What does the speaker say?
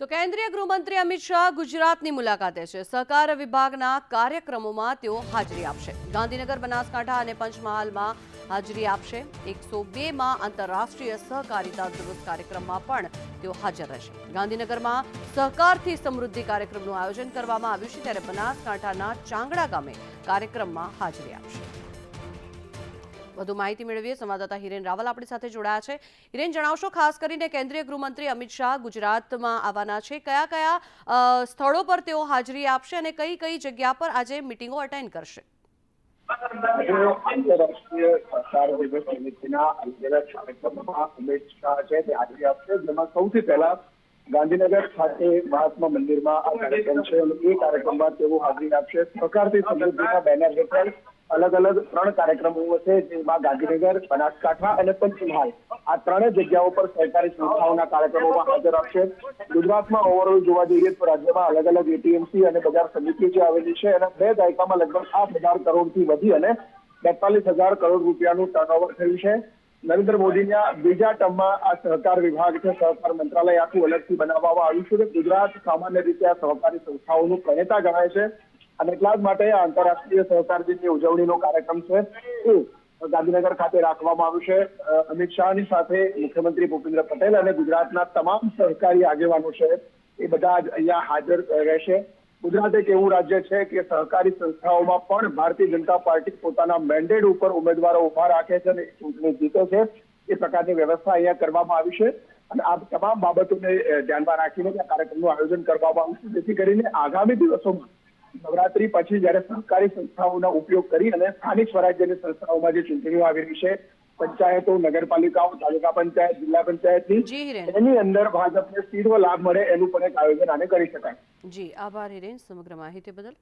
તો કેન્દ્રીય ગૃહમંત્રી અમિત શાહ ગુજરાતની મુલાકાતે છે. સહકાર વિભાગના કાર્યક્રમોમાં તેઓ હાજરી આપશે. ગાંધીનગર, બનાસકાંઠા અને પંચમહાલમાં હાજરી આપશે. એકસો બેમાં આંતરરાષ્ટ્રીય સહકારિતા દિવસ કાર્યક્રમમાં પણ તેઓ હાજર રહેશે. ગાંધીનગરમાં સહકારથી સમૃદ્ધિ કાર્યક્રમનું આયોજન કરવામાં આવ્યું છે, ત્યારે બનાસકાંઠાના ચાંગડા ગામે કાર્યક્રમમાં હાજરી આપશે. વધુ માહિતી મેળવીએ. સંવાદદાતા હિરેન રાવલ આપણી સાથે જોડાયા છે. હિરેન, જણાવશો, ખાસ કરીને કેન્દ્રીય ગૃહમંત્રી અમિત શાહ ગુજરાતમાં આવવાના છે. કયા કયા સ્થળો પર તેઓ હાજરી આપશે અને કઈ કઈ જગ્યા પર આજે મિટિંગો અટેન્ડ કરશે? આંતરરાષ્ટ્રીય સરકાર દિવસ નિમિત્તેના અલગ કાર્યક્રમમાં અમિત શાહ છે. તે હાજરી આપશે. જેમાં સૌથી પહેલા ગાંધીનગર ખાતે મહાત્મા મંદિરમાં આ કાર્યક્રમ છે. અને એ કાર્યક્રમમાં તેઓ હાજરી આપશે. સહકારથી સમૃદ્ધિના બેનર હેઠળ અલગ અલગ ત્રણ કાર્યક્રમો હશે, જેમાં ગાંધીનગર, બનાસકાંઠા અને પંચમહાલ. આ ત્રણેય જગ્યાઓ પર સરકારી સંસ્થાઓના કાર્યક્રમોમાં હાજર આપશે ગુજરાતમાં ઓવરઓલ જોવા જઈએ તો રાજ્યમાં અલગ અલગ એટીએમસી અને બજાર સમિતિ જે આવેલી છે, એના બે દાયકામાં લગભગ આઠ હજાર કરોડથી વધી અને બેતાલીસ હજાર કરોડ રૂપિયાનું ટર્નઓવર થયું છે. નરેન્દ્ર મોદીના બીજા ટર્મમાં આ સહકાર વિભાગ છે, સહકાર મંત્રાલય આખું અલગથી બનાવવામાં આવ્યું છે. ગુજરાત સામાન્ય રીતે આ સહકારી સંસ્થાઓનું પ્રણેતા ગણાય છે. અને એટલા જ માટે આંતરરાષ્ટ્રીય સહકાર દિનની ઉજવણીનો કાર્યક્રમ છે, એ ગાંધીનગર ખાતે રાખવામાં આવ્યું છે. અમિત શાહની સાથે મુખ્યમંત્રી ભૂપેન્દ્ર પટેલ અને ગુજરાતના તમામ સહકારી આગેવાનો છે, એ બધા જ અહીંયા હાજર રહેશે. ગુજરાત એક એવું રાજ્ય છે કે સહકારી સંસ્થાઓમાં પણ ભારતીય જનતા પાર્ટી પોતાના મેન્ડેટ ઉપર ઉમેદવારો ઊભા રાખે છે અને ચૂંટણી જીતે છે. એ પ્રકારની વ્યવસ્થા અહીંયા કરવામાં આવી છે. અને આ તમામ બાબતોને ધ્યાનમાં રાખીને આ કાર્યક્રમનું આયોજન કરવામાં આવ્યું છે. જેથી કરીને આગામી દિવસોમાં નવરાત્રી પછી જ્યારે સહકારી સંસ્થાઓનો ઉપયોગ કરી અને સ્થાનિક સ્વરાજ્યની સંસ્થાઓમાં જે ચૂંટણીઓ આવી રહી છે પંચાયતો નગરપાલિકાઓ તાલુકા પંચાયત જિલ્લા પંચાયતની એની અંદર ભાજપને સીધો લાભ મળે એનું પણ એક આયોજન આને કરી શકાય. જી આભાર હિરેન. સમગ્ર માહિતી બદલ.